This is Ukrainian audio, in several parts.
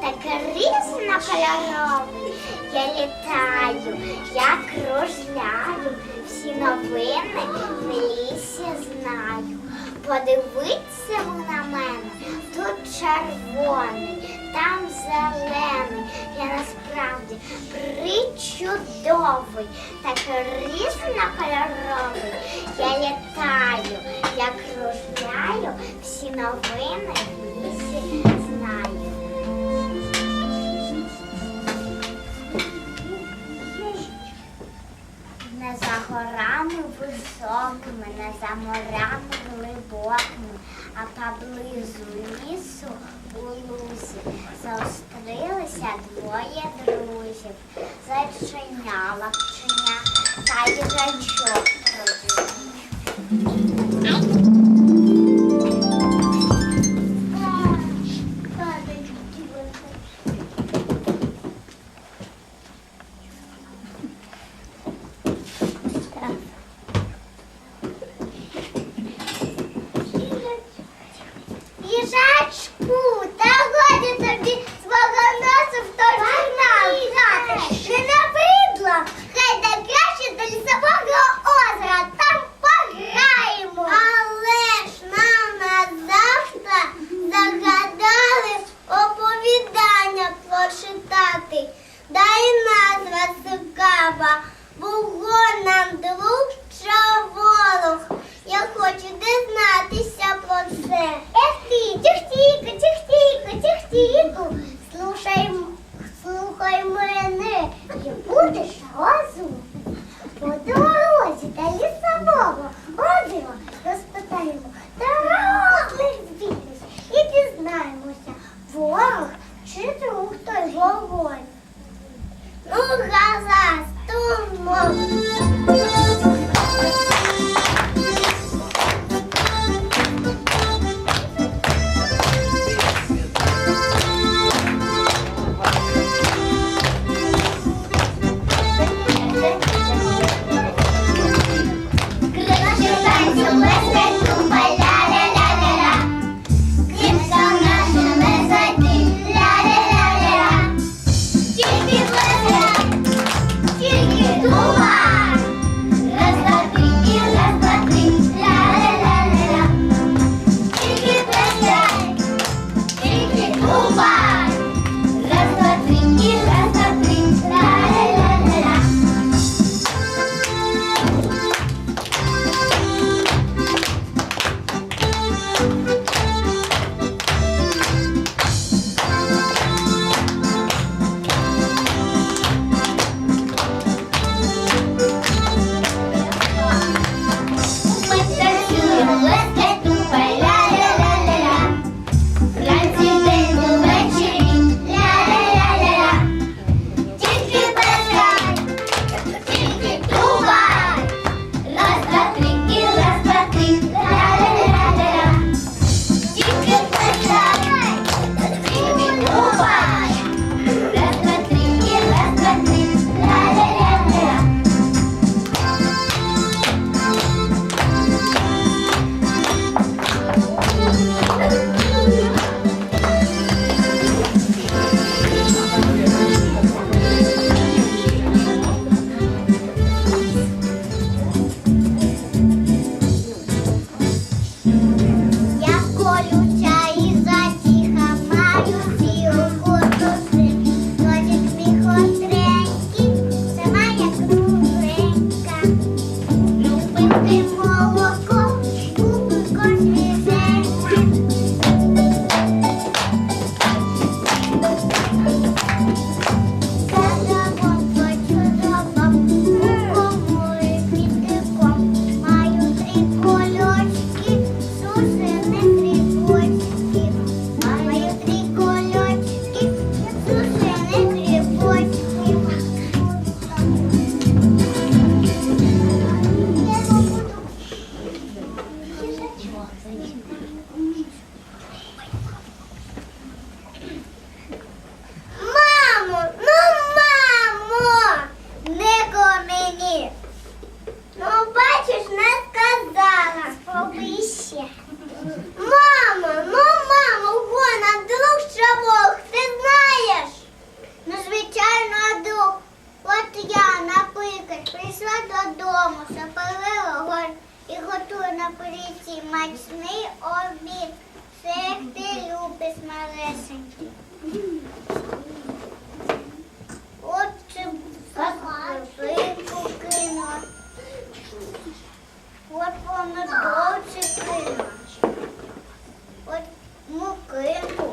так різнокольоровий. Я літаю, я кружляю, всі новини в лісі знаю. Подивиться на мене, тут червоний, там зелений. Я насправді причудовий, так різнокольоровий. Я літаю, я кружляю, всі новини. за горами високими, не за морями глибокими, а поблизу лісу у лузі заострилися двоє друзів, зайченя, лапченя та їжачок родив. 我在一 От мукинку.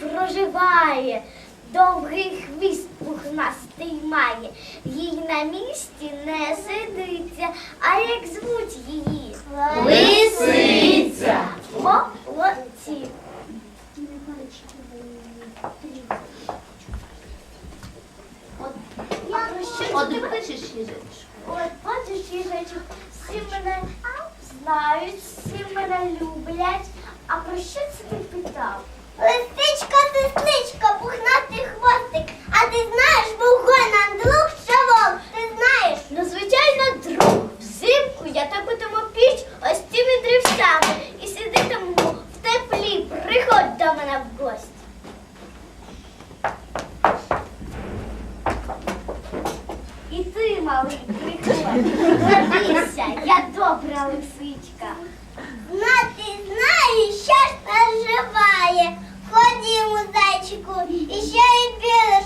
Проживає, довгий хвіст пухнастий має, їй на місці не сидиться, а як звуть її? Лисиця. Молодці. От, бачиш їжачку? От бачиш, їжачок, всі мене знають, всі мене люблять. А про що це ти питав? Лисичка, сестричка, пухнастий хвостик. А ти знаєш, вогонь нам друг шавок. Ти знаєш? Ну, звичайно, друг. Взимку я топитиму піч ось цими дрівцями і сидитиму в теплі. Приходь до мене в гості. І ти, малий, приходь. Радійся, я добра лисичка. Знати знаю, що ж мальчику, еще и белый.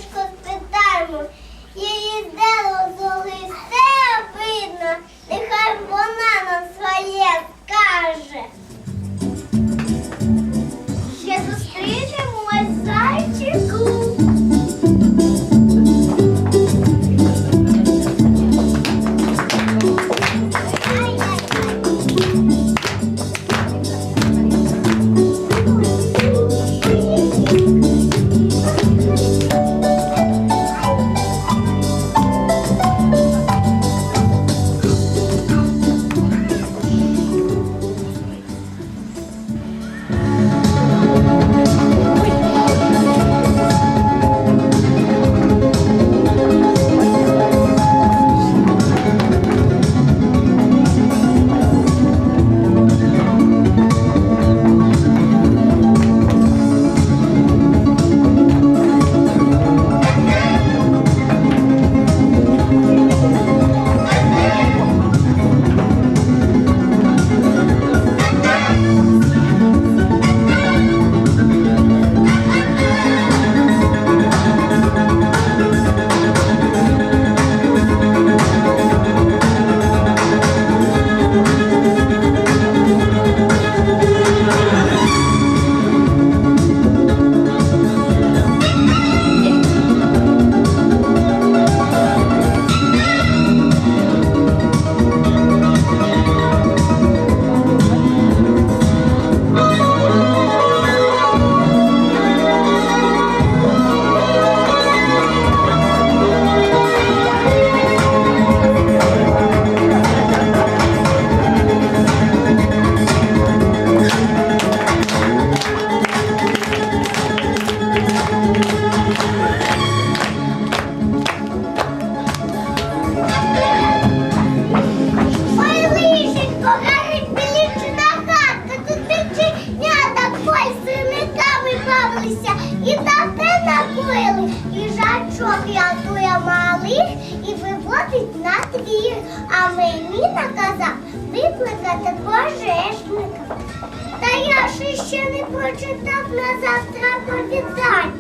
Не на завтра повідання.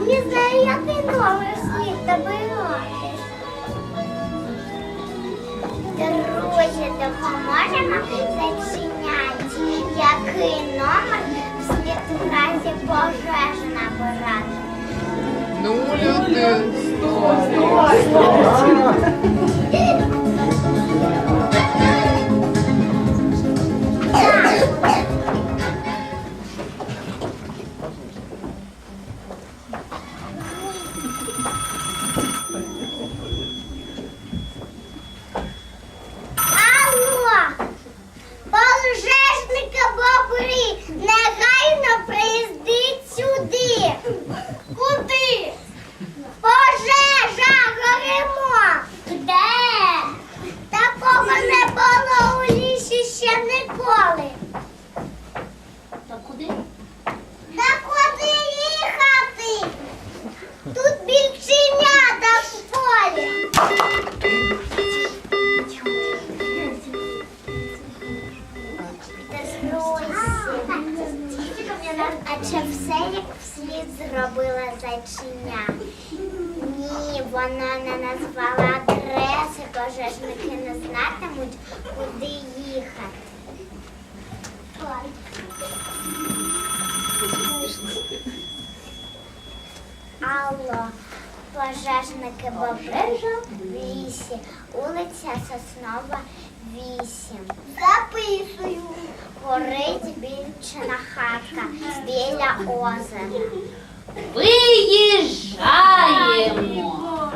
Не знаю, який номер слід добирати. Друзі, допоможемо зачиняти, який номер слід у разі пожежі набирати. Нуль, один, сто. Алло! А чи все як вслід зробила зайчиня? Ні, вона не назвала адреси, пожежники не знатимуть, куди їхати. Алло, пожежники бобри в лісі, вулиця Соснова, 8. Записую. Горить більчина хатка біля озера. Виїжджаємо.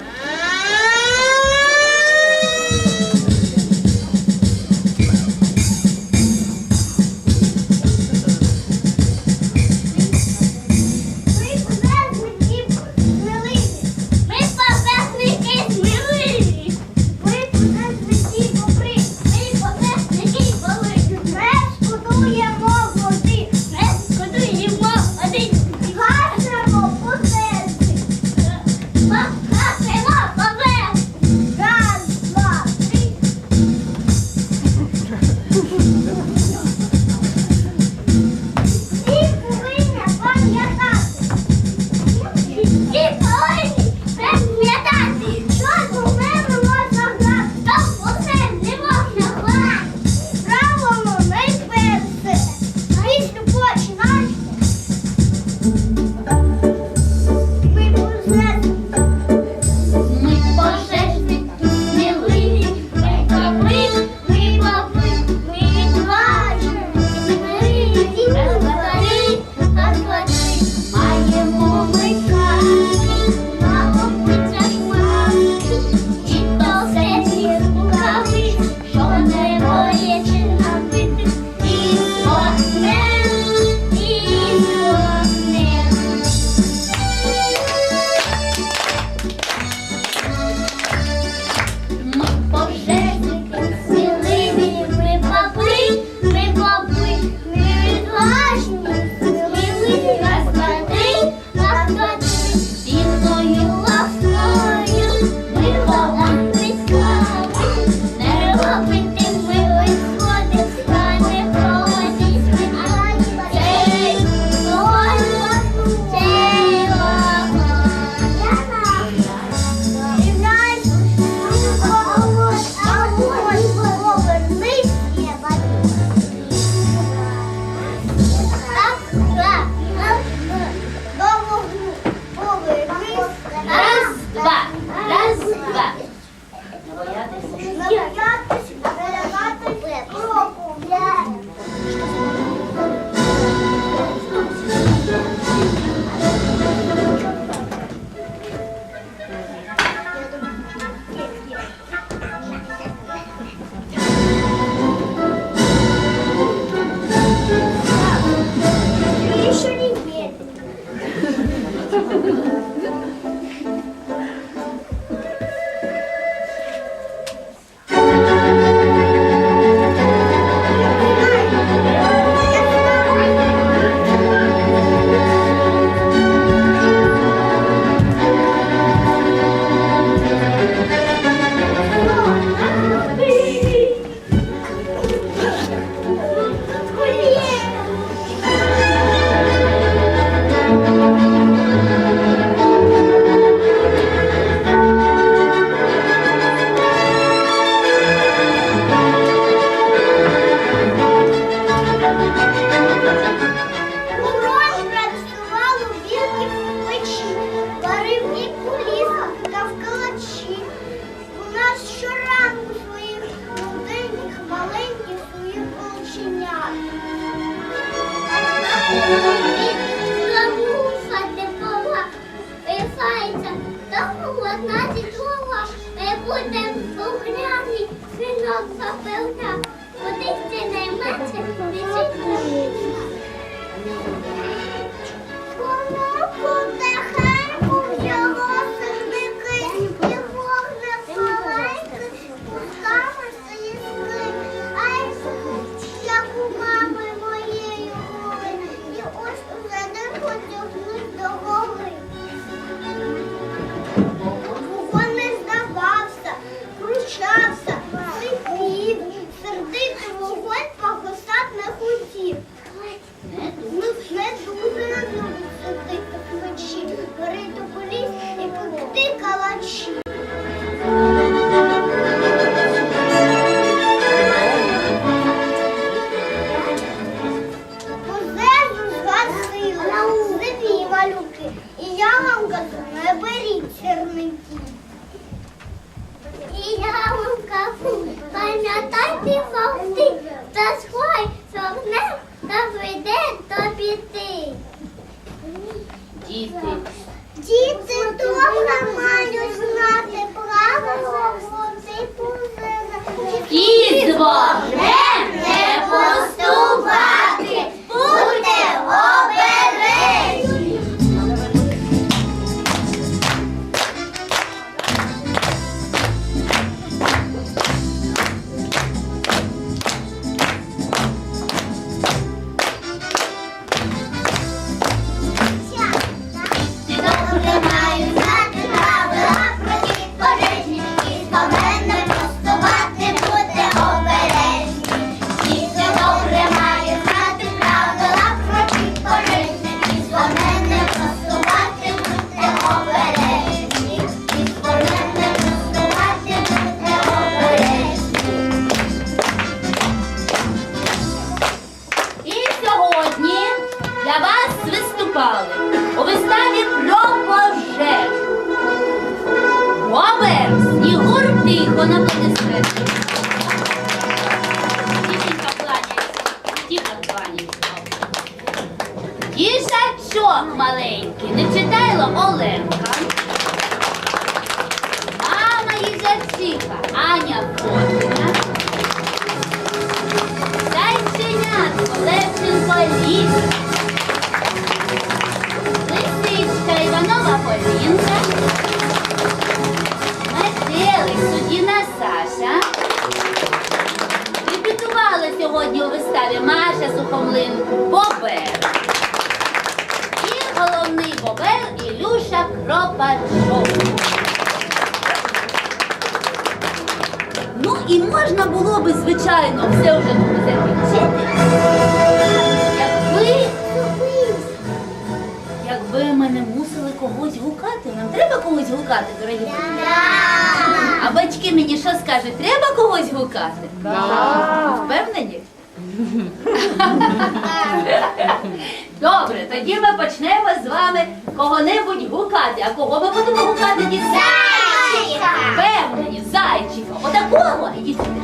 тоді ми почнемо з вами кого-небудь гукати. А кого ми будемо гукати діти? Зайчика! Впевнені, зайчика. Отакого? Ідіть сюди.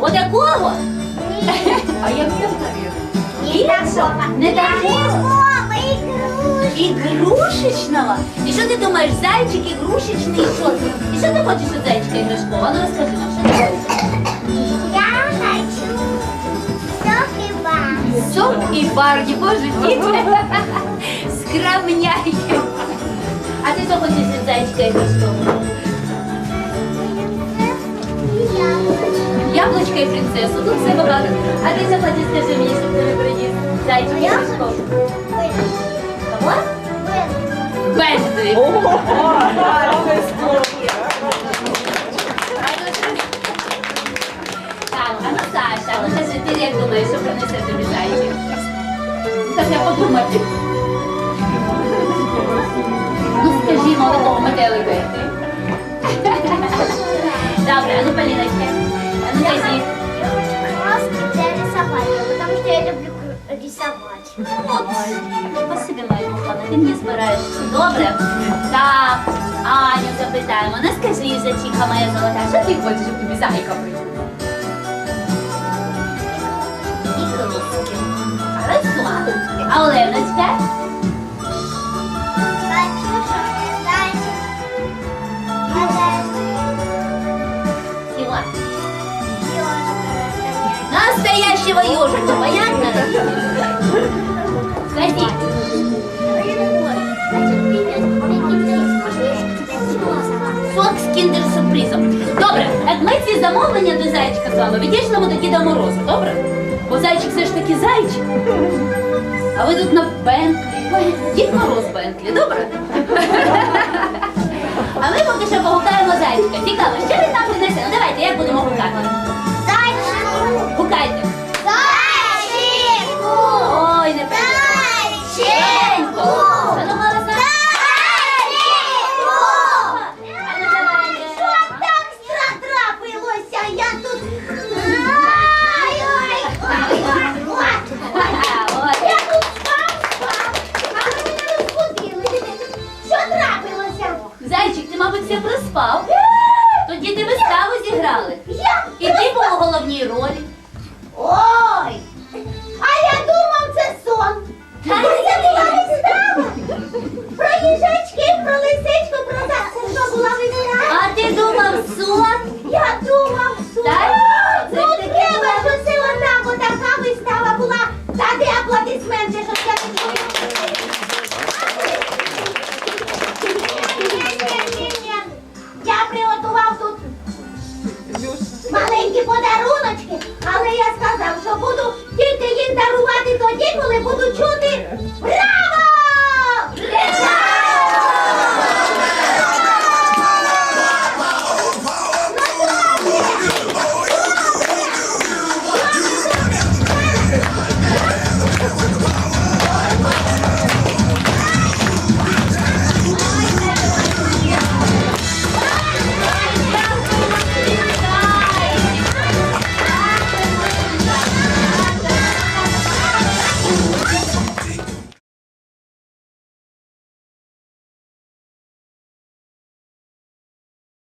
Отакого? Ні. А як це Ні, такого. Не такого? Ігрушечного? І що ти думаєш, зайчик ігрушечний? І що ти? І що ти хочеш від зайчика іграшкова? Ну розкажи нам, що ти хочеш? Сок и бар, боже, діти. Скрамняє. А ти то хочеш зайчика якось того? Яблочко и принцесу. Тут все багато. А ты ти захочеш, скажи мені, щоб тебе приїзд. Зайчик. Ну скажімо, ви того метелика. Добре, а ну Поліночка. Ну кажи. Я хочу потому что я люблю рисовать. От, ну, спасибі, моя кохана, ти мені збираєш. Добре? Так, Аню запитаємо. Не скажи, зачіка моя золота, що ти хочеш, щоб тобі зайка прийшла? А Оленочка? Хочу, чтобы зайчик, Сіла. Настоящего ежика, понятно? Скажи. Сок з кіндер-сюрпризом. Добре, як ми ці замовлення до зайчика з вами відійшлемо до Діда Морозу, добре? Бо зайчик все ж таки зайчик. А ви тут на Бентлі. Дід Мороз Бентлі, добре? А ми поки що погукаємо зайчика. Цікаво, що ви там принесе? Ну давайте, як будемо гукати? Зайчику! Гукайте. Зайчику! Ой, не Зайчику! тоді, коли буду чути.